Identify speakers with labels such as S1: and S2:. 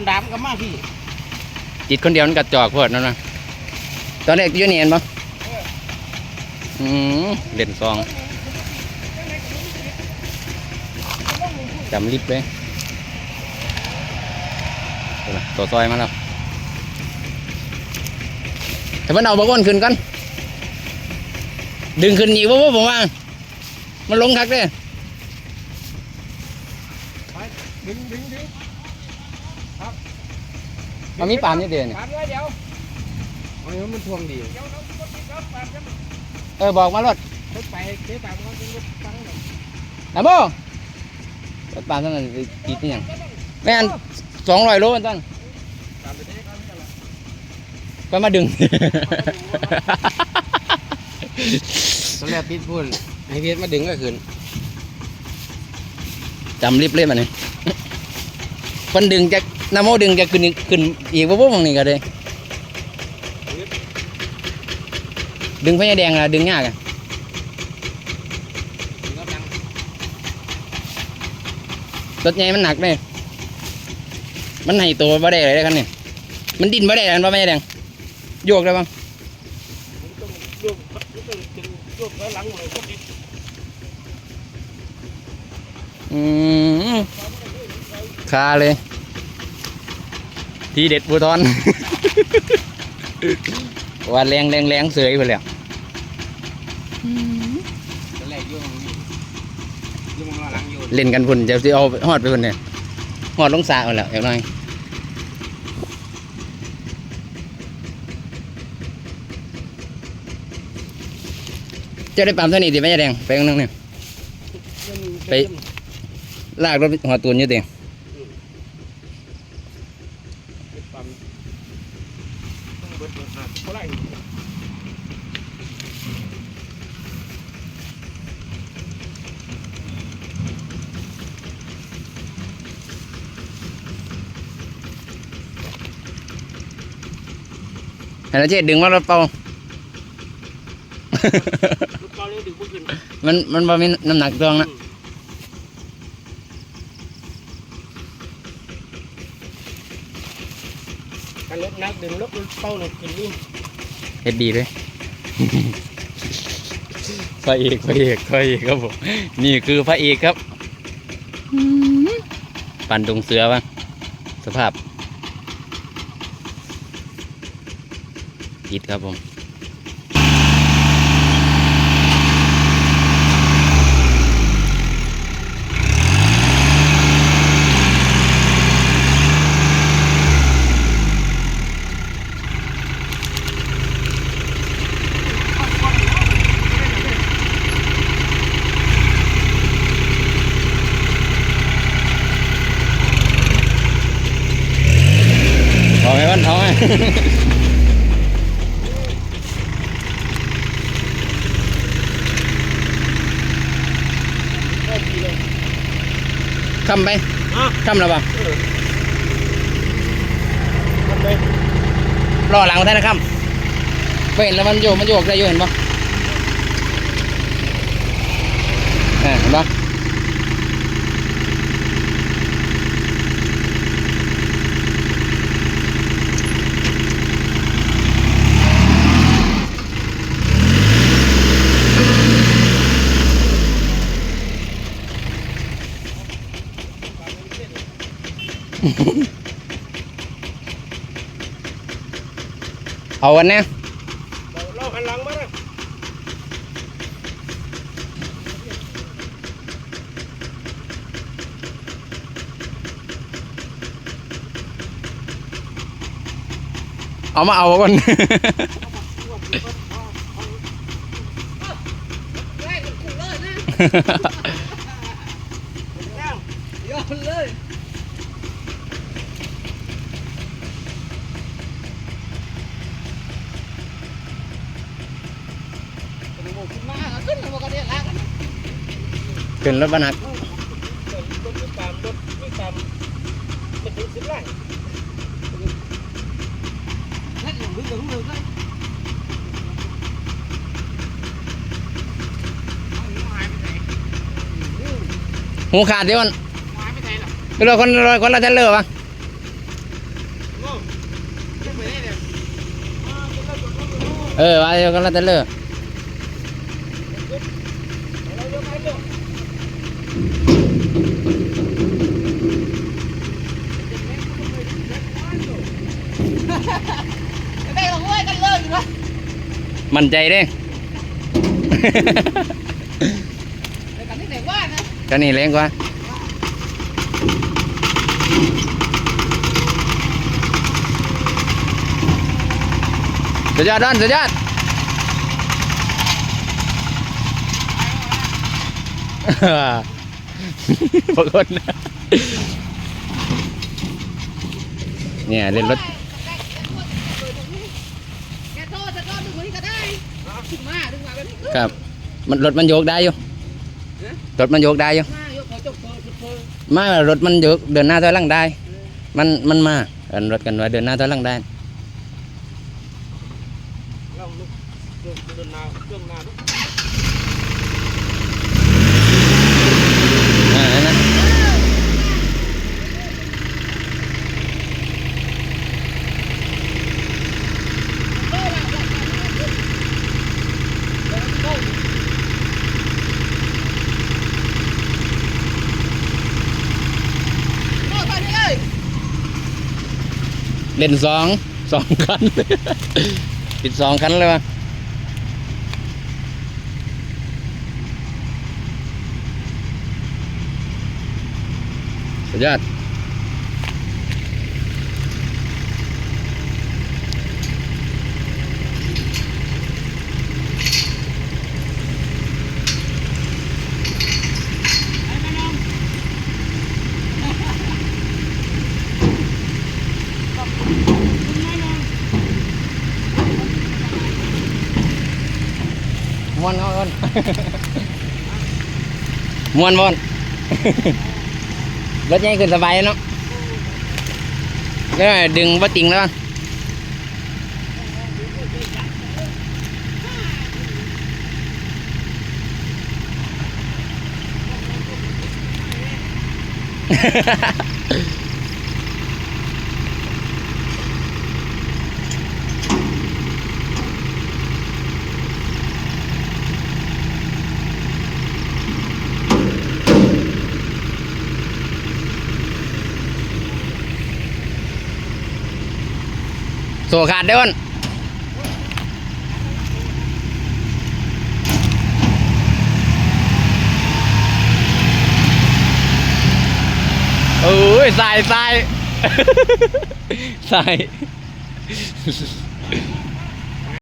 S1: ำดำก็มาพี่
S2: จิตคนเดียวมันกระจอกโพดนั่นนะตอนแรกอยู่นี่เห็นปะอืมเล่นซองจำลิฟต์เลยเอาล่ะตัวซอยมาแล้วแต่มันเอาบะก้นขึ้นกัน ดึงขึ้นอีกว่าผมว่า มันลงคักเลย
S1: ดึงดึงดึง
S2: มันมีปามนี่เดียวเนี่ย
S1: ปามด้วยเดี๋ยวโอ้ยมันทวงดี
S2: เออบอกมารถ
S1: รถไปเจ๊ปามเขาเป็นรถฟังหน่อย
S2: นะโบรถปามท่านนั้นไปกีดนี่ยังแม่นสองร้อยโลมันตั้ง
S1: ตามไปเจ๊เขาไม่กันละ
S2: ก็มาดึง
S1: ตอนแรกปิดพูดให้พีชมาดึงก็ขึ้น
S2: จำลิฟต์เลยมันนี่คนดึงจะ น้ำโมดึงจะขึ้นอีกขึ้นอีกว่าพวกมึงนี่ก็เลยดึงพญาแดงอะดึงยากอะรถใหญ่มันหนักเลยมันให้ตัวบ่ได้เลยเด้อคันนี้มันดินบ่ได้กันว่าพญาแดงโยกได้บ้าง
S1: อืม
S2: คาเลย ทีเด็ดบูทอน ว่าแรงแรงแรงเสยไปแล้ว
S1: แรกโยกมันนี่โยกมันหลังโยก
S2: เล่นกันพุ่นจะเอาหอดไปพุ่นเนี่ยหอดลงสระหมดแล้วอย่างน้อยเจะได้ปั๊มเท่านี้ดิไม่ใช่แดงไปข้างนึงเนี่ยไปลากรถหัวตูนอยู่เตียง
S1: ปั๊มต้องเบิดเบิดหาเท่าไหร่
S2: เห็นแล้วเจ๊ดึงว่ารถเป่า
S1: รถเก่านี่ดึงบ่ขึ้น
S2: มันมันบ่มีน้ำหนักตัวนะ
S1: การรถนักดึงรถเป้าหนึ่งขึ้นนี่
S2: เฮ็ดดีเลยพระเอกพระเอกพระเอกครับผมนี่คือพระเอกครับปั่นดงเสือบ้างสภาพยิดครับผม เอาไหมวันเอาไหม คำไป
S1: อะ
S2: คำแล้วป่ะ
S1: ทำไป
S2: รอหลังมาได้นะคำไปเห็นแล้วมันโยกมันโยกได้อยู่เห็นป่ะเห็นป่ะ เอาวันเนี้ย
S1: เราหันหลังมาเลย
S2: เอามาเอาก่อน
S1: ยอดเลยขึ้นมาขึ้นมากันเนี่ยละกัน
S2: ขึ้นรถบรรทุก
S1: รถไม่ตามรถไม่ตามมันถึงสิบไร่นั่นอย่งนี้อย่างนี้เลย
S2: หูขาดเดี๋ยวมัน
S1: หายไปไหนล่ะ
S2: เรถคนรถคนละเทเลอร์ป่ะ
S1: งงขึ้นไปได้เนี่ยอ่าเป็นแล้วจดแล้วเป็นแล้ว
S2: เออว่าเดียวกันแล้วแต่เลิก
S1: เราเดี๋ยวไปเดี๋ยว
S3: ได้ของเว้ยกันเลิกอยู่วะ
S2: มั่นใจเด้
S3: แต่กันที่ไหนว่านะ
S2: ก็นี่แรงกว่าสุดยอดดอนสุดยอดปรากฏเนี่ยเล่นรถ
S3: แกโท ษจะโทษดึงมาที่ก็ได้ดึงมาดึงมาแบบนี้
S2: ครับ มันรถมันโยกได้อยู่รถมันโยกได้อยู่
S3: มายกขอจบเพอจบเพอ
S2: ไม่รถมันโยกเดินหน้าถอยหลังได้ มันมันมาอันรถกันว่าเดินหน้าถอยหลังได้
S1: เราลุกเดินเดินหน้าเครื่องหน้าลุก
S2: อ่านั่นนะ
S3: โทษละโทษโทษตอนนี้เลย
S2: เล่นสองสองคัน ปิดสองคันเลยวะสุดยอด ม้วนเอาก่อนม้วนม้วนรถใหญ่ขึ้นสบายเนาะก็ดึงว่าติงแล้วัวขาดเด้อนเอ้ยใส่ใส่ใส่